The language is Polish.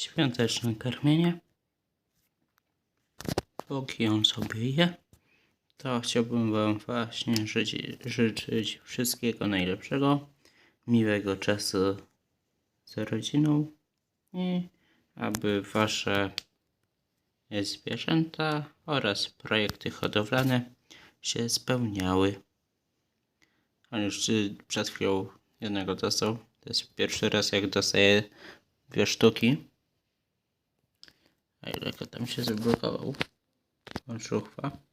świąteczne karmienie. Póki on sobie je, to chciałbym Wam właśnie życzyć, wszystkiego najlepszego, miłego czasu z rodziną i aby Wasze zwierzęta oraz projekty hodowlane się spełniały. On już przed chwilą jednego dostał. To jest pierwszy raz jak dostaję dwie sztuki. A go tam się zablokował? On żuchwa.